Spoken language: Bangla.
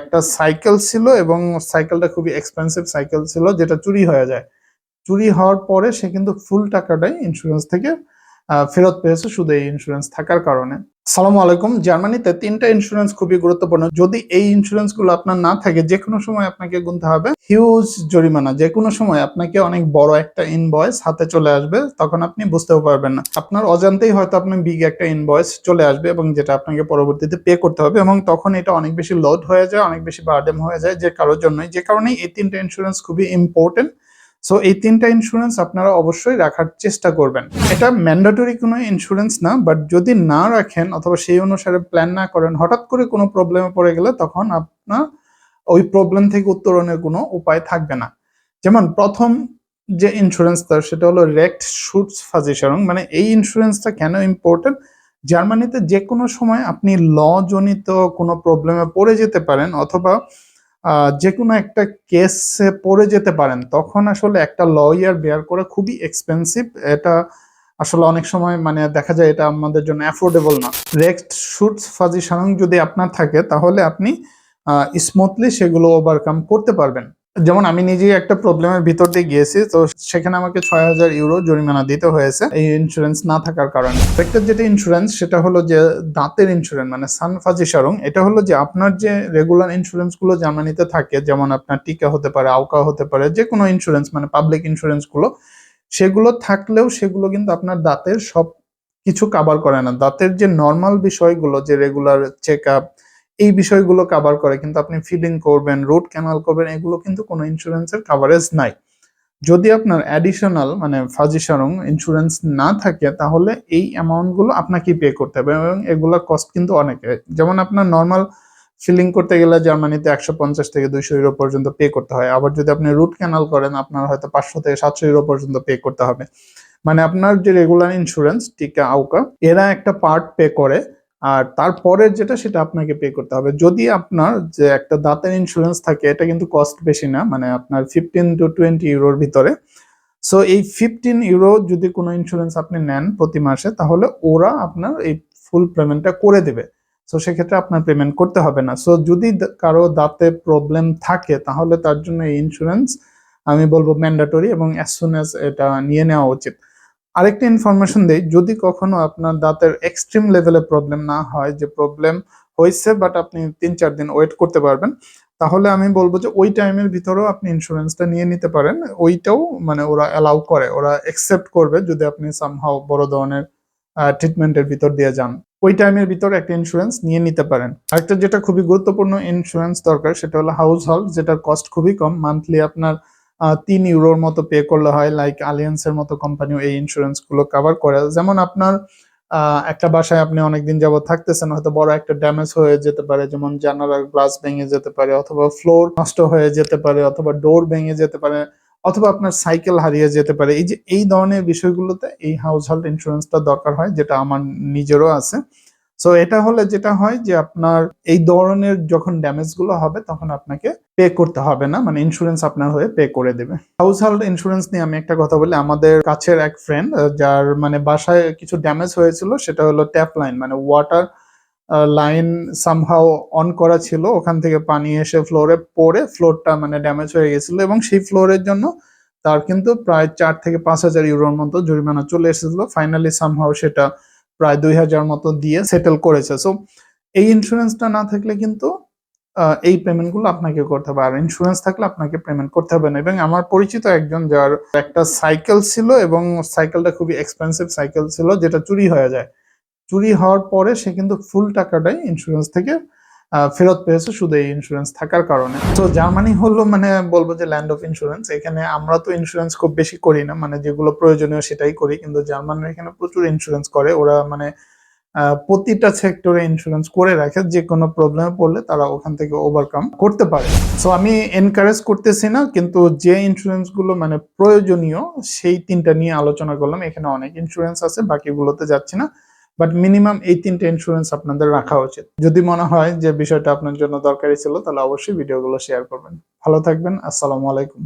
একটা সাইকেল ছিল এবং সাইকেলটা খুবই এক্সপেন্সিভ সাইকেল ছিল, যেটা চুরি হয়ে যায়। চুরি হওয়ার পরে সে কিন্তু ফুল টাকাটাই ইন্স্যুরেন্স থেকে ফেরত পেয়েছে শুধু এই ইন্স্যুরেন্স থাকার কারণে। সালামু আলাইকুম। জার্মানিতে তিনটা ইন্স্যুরেন্স খুবই গুরুত্বপূর্ণ। যদি এই ইন্স্যুরেন্সগুলো আপনার না থাকে যে কোনো সময় আপনাকে গুনতে হবে। হিউজ জরিমানা। যে কোনো সময় আপনাকে অনেক বড় একটা ইনভয়েস হাতে চলে আসবে, তখন আপনি বুঝতেও পারবেন না। আপনার অজান্তেই হয়তো আপনার বিগ একটা ইনভয়েস চলে আসবে এবং যেটা আপনাকে পরবর্তীতে পে করতে হবে এবং তখন এটা অনেক বেশি লোড হয়ে যায়, অনেক বেশি বার্ডেন হয়ে যায় যে কারোর জন্যই। যে কারণেই এই তিনটা ইন্স্যুরেন্স খুবই ইম্পর্টেন্ট সো এই তিনটা ইন্স্যুরেন্স আপনারা অবশ্যই রাখার চেষ্টা করবেন। এটা ম্যান্ডেটরি কোনো ইন্স্যুরেন্স না বাট যদি না রাখেন অথবা সেই অনুসারে প্ল্যান না করেন, হঠাৎ করে কোনো প্রবলেমে পড়ে গেলে তখন আপনার ওই প্রবলেম থেকে উত্তরণের কোনো উপায় থাকবে না। যেমন প্রথম যে ইন্স্যুরেন্সটা সেটা হলো রেক্ট শুটস ফাজিশারং মানে এই ইন্স্যুরেন্সটা কেন ইম্পর্টেন্ট জার্মানিতে যে কোনো সময় আপনি ল জনিত কোনো প্রবলেমে পড়ে যেতে পারেন, অথবা যে কোনো একটা কেসে পড়ে যেতে পারেন, তখন আসলে একটা লয়ার বেয়ার করা খুবই এক্সপেন্সিভ এটা আসলে অনেক সময় মানে দেখা যায় এটা আমাদের জন্য অ্যাফোর্ডেবল না। রেক্সড শুটস ফাজি সারং যদি আপনার থাকে, তাহলে আপনি স্মুথলি সেগুলো ওভারকাম করতে পারবেন। যেমন আমি নিজেই একটা প্রবলেমের ভিতর দিয়ে গিয়েছি, তো সেখানে আমাকে ছয় হাজার ইউরো জরিমানা দিতে হয়েছে এই ইন্স্যুরেন্স না থাকার কারণে। একটা যেটা ইন্স্যুরেন্স সেটা হলো যে দাঁতের ইন্স্যুরেন্স মানে সানফাজি সারং। এটা হলো যে আপনার যে রেগুলার ইন্স্যুরেন্সগুলো জার্মানিতে থাকে, যেমন আপনার টিকা হতে পারে আউকা হতে পারে যে কোনো ইন্স্যুরেন্স মানে পাবলিক ইন্স্যুরেন্সগুলো, সেগুলো থাকলেও সেগুলো কিন্তু আপনার দাঁতের সব কিছু কাভার করে না। দাঁতের যে নর্মাল বিষয়গুলো, যে রেগুলার চেক আপ এই বিষয়গুলো কাভার করে, কিন্তু আপনি ফিলিং করবেন রুট ক্যানাল করবেন, এগুলো কিন্তু কোনো ইন্স্যুরেন্সের কাভারেজ নাই। যদি আপনার অ্যাডিশনাল মানে ফাজি ফাজিসারং ইন্স্যুরেন্স না থাকে, তাহলে এই অ্যামাউন্টগুলো আপনাকে পে করতে হবে এবং এগুলোর কস্ট কিন্তু অনেক। যেমন আপনার নর্মাল ফিলিং করতে গেলে জার্মানিতে একশো পঞ্চাশ থেকে দুইশো ইউরো পর্যন্ত পে করতে হয়। আবার যদি আপনি রুট ক্যানাল করেন, আপনার হয়তো পাঁচশো থেকে সাতশো ইউরো পর্যন্ত পে করতে হবে। মানে আপনার যে রেগুলার ইন্স্যুরেন্স টিকা, আউকা, এরা একটা পার্ট পে করে। আর তারপরের যেটা সেটা আপনাকে পে করতে হবে। যদি আপনার যে একটা দাঁতের ইন্স্যুরেন্স থাকে, এটা কিন্তু কস্ট বেশি না মানে আপনার ফিফটিন টু টোয়েন্টি ইউরোর ভিতরে। সো এই ফিফটিন ইউরো যদি কোনো ইন্স্যুরেন্স আপনি নেন প্রতি মাসে, তাহলে ওরা আপনার এই ফুল পেমেন্টটা করে দেবে। সো সেক্ষেত্রে আপনার পেমেন্ট করতে হবে না। সো যদি কারও দাঁতে প্রবলেম থাকে, তাহলে তার জন্য এই ইন্স্যুরেন্স আমি বলব ম্যান্ডাটরি এবং অ্যাজ সুন অ্যাজ এটা নিয়ে নেওয়া উচিত। আরেকটা ইনফরমেশন দেই, যদি কখনো আপনার দাঁতের এক্সট্রিম লেভেলে প্রবলেম না হয়, যে প্রবলেম হয়েছে বাট আপনি তিন চার দিন ওয়েট করতে পারবেন, তাহলে আমি বলব যে ওই টাইমের ভিতরেও আপনি ইন্স্যুরেন্সটা নিয়ে নিতে পারেন। ওইটাও মানে ওরা অ্যালাউ করে, ওরা অ্যাকসেপ্ট করবে যদি আপনি সামহাও বড় ধরনের ট্রিটমেন্টের ভিতর দিয়ে যান। ওই টাইমের ভিতর একটা ইন্স্যুরেন্স নিয়ে নিতে পারেন। আরেকটা যেটা খুবই গুরুত্বপূর্ণ ইন্স্যুরেন্স দরকার, সেটা হলো হাউস হল্ড যেটার কস্ট খুবই কম। মান্থলি আপনার তিন ইউরোর মতো পে করলে হয় লাইক আলিয়েন্সের মতো কোম্পানিও এই ইন্স্যুরেন্সগুলো কভার করে। যেমন আপনার একটা বাসায় আপনি অনেকদিন যাবত থাকতেছেন, হয়তো বড় একটা ড্যামেজ হয়ে যেতে পারে, যেমন জানালার গ্লাস ভেঙে যেতে পারে, অথবা ফ্লোর নষ্ট হয়ে যেতে পারে, অথবা ডোর ভেঙে যেতে পারে, অথবা আপনার সাইকেল হারিয়ে যেতে পারে। এই যে, এই ধরনের বিষয়গুলোতে এই হাউস হোল্ড ইন্স্যুরেন্সটা দরকার হয়, যেটা আমার নিজেরও আছে। সো এটা হলে যেটা হয় যে আপনার এই ধরনের যখন ড্যামেজগুলো হবে, তখন আপনাকে পে করতে হবে না। মানে ইন্স্যুরেন্স আপনার হয়ে পে করে দেবে। হাউস হোল্ড ইন্স্যুরেন্স নিয়ে আমি একটা কথা বলি। আমাদের কাছের এক ফ্রেন্ড যার মানে বাসায় কিছু ড্যামেজ হয়েছিল, সেটা হলো ট্যাপ লাইন মানে ওয়াটার লাইন সামহাও অন করা ছিল। ওখান থেকে পানি এসে ফ্লোরে পড়ে ফ্লোরটা মানে ড্যামেজ হয়ে গেছিল এবং সেই ফ্লোরের জন্য তার কিন্তু প্রায় চার থেকে পাঁচ হাজার ইউরোর মতো জরিমানা চলে এসেছিল। ফাইনালি সামহাও সেটা প্রায় দুই হাজার মতো দিয়ে সেটেল করেছে। সো এই ইন্স্যুরেন্সটা না থাকলে কিন্তু এই পেমেন্টগুলো আপনাকে করতে হবে। আর ইন্স্যুরেন্স থাকলে আপনাকে পেমেন্ট করতে হবে না। এবং আমার পরিচিত একজন যার একটা সাইকেল ছিল এবং সাইকেলটা খুবই এক্সপেন্সিভ সাইকেল ছিল, যেটা চুরি হয়ে যায়। চুরি হওয়ার পরে সে কিন্তু ফুল টাকাটাই ইন্স্যুরেন্স থেকে ফেরত পেয়েছে শুধু এই ইন্স্যুরেন্স থাকার কারণে। তো জার্মানি হলো মানে বলব যে ল্যান্ড অফ ইন্স্যুরেন্স এখানে আমরা তো ইন্স্যুরেন্স খুব বেশি করি না মানে যেগুলো প্রয়োজনীয় সেটাই করি, কিন্তু জার্মানরা এখানে প্রচুর ইন্স্যুরেন্স করে। ওরা মানে প্রতিটা সেক্টরে ইন্স্যুরেন্স করে রাখে, যে কোনো প্রবলেমে পড়লে তারা ওখান থেকে ওভারকাম করতে পারে। সো আমি এনকারেজ করতেছি না, কিন্তু যে ইন্স্যুরেন্সগুলো মানে প্রয়োজনীয়, সেই তিনটা নিয়ে আলোচনা করলাম। এখানে অনেক ইন্স্যুরেন্স আছে, বাকিগুলোতে যাচ্ছি না। বাট মিনিমাম এই তিনটে ইন্স্যুরেন্স আপনাদের রাখা উচিত। যদি মনে হয় যে বিষয়টা আপনার জন্য দরকারি ছিল, তাহলে অবশ্যই ভিডিওগুলো শেয়ার করবেন। ভালো থাকবেন, আসসালামু আলাইকুম।